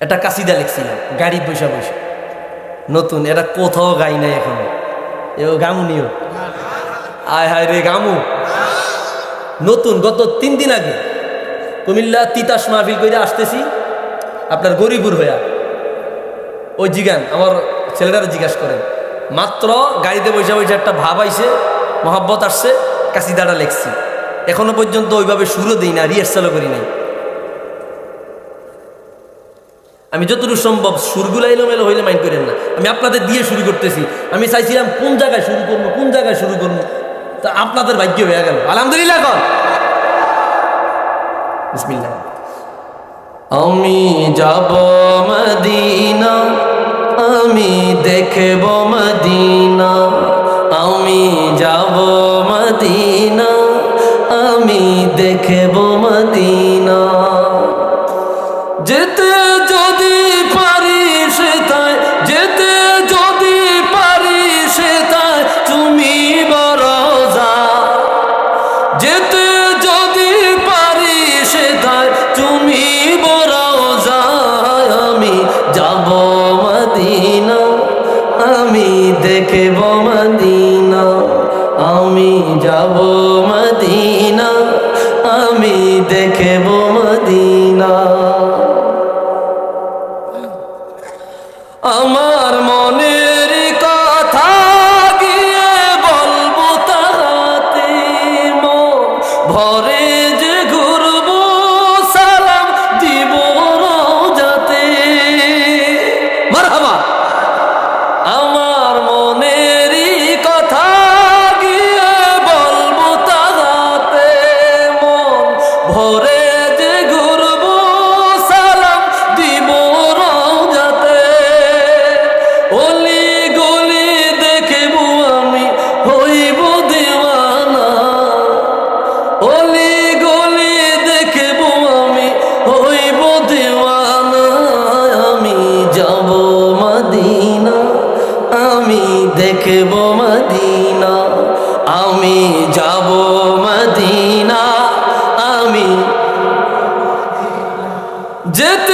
একটা কাসিদা লিখছিলাম গাড়ি বৈশা বৈশা। নতুন, এটা কোথাও গাই নাই এখন। এও গামুনিও আয় হায় রে গামু। নতুন, গত তিন দিন আগে কুমিল্লা তিতাস মাহফিল করে আসতেছি, আপনার গরিবুর হইয়া। ওই জিগান, আমার ছেলেটারা জিজ্ঞাসা করেন, মাত্র গাড়িতে বসে বসে একটা ভাব আইসে মহাব্বত আসছে কাসিদাটা লেখছি। এখনও পর্যন্ত ওইভাবে সুরও দিই না রিহার্সালও করি নাই। আমি যতটুকু সম্ভব সুরগুলো এলোমেলো হইলে মাইন্ড করেন না। আমি আপনাদের দিয়ে শুরু করতেছি। আমি চাইছিলাম কোন জায়গায় শুরু করব, কোন জায়গায় শুরু করব। তা আপনাদের ভাগ্য হয়ে গেল। আলহামদুলিল্লাহ কর আমি যাব মদিনা, আমি দেখব মদিনা। আমি যাব মদিনা, আমি দেখব মদিনা। দেখব মদিনা, আমি যাব মদিনা, আমি দেখব মদিনা। আমার মনের কথা গিয়ে বলব তাহাতে মন ভরে আমি যাব মদিনা আমি যেতে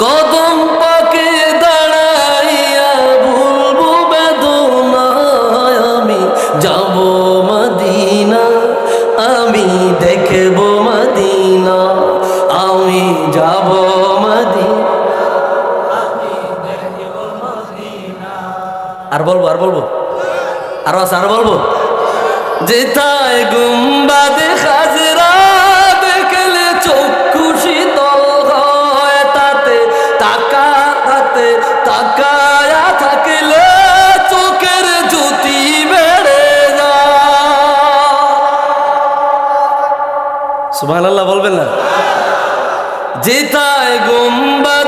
কদম পাকে দাঁড়াইয়া ভুলবো বেদনা আমি যাব মদিনা, আমি দেখব মদিনা, আমি যাব আর বলব আর বলব? আরও আছে, আর বলব? যেথায় গুম্বাদে খাজরা দেখলে চক্ষু তাকায়া থাকলে চোখের জ্যোতি বেড়ে বলবেন না? যেতায় গুম্বাদ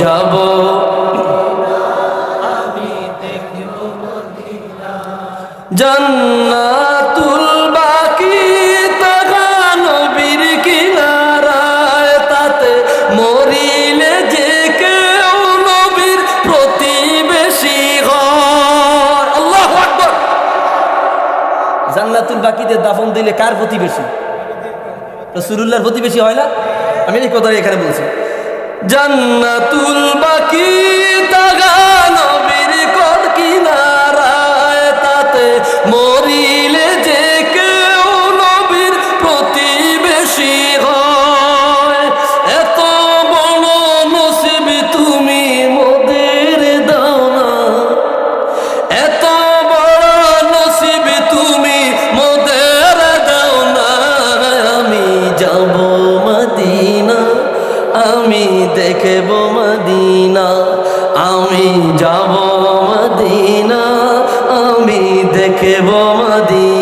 যাব। জান্নাতুল বাকি কিনারায় তাতে মরিলে যে আল্লাহু দাফন দিলে কার প্রতিবেশী? রসুল্লাহর প্রতিবেশী হয় না? আমি এই কথাই এখানে বলছি। জান্নাতুল বাকি তাগা রেখে বোমা দিয়ে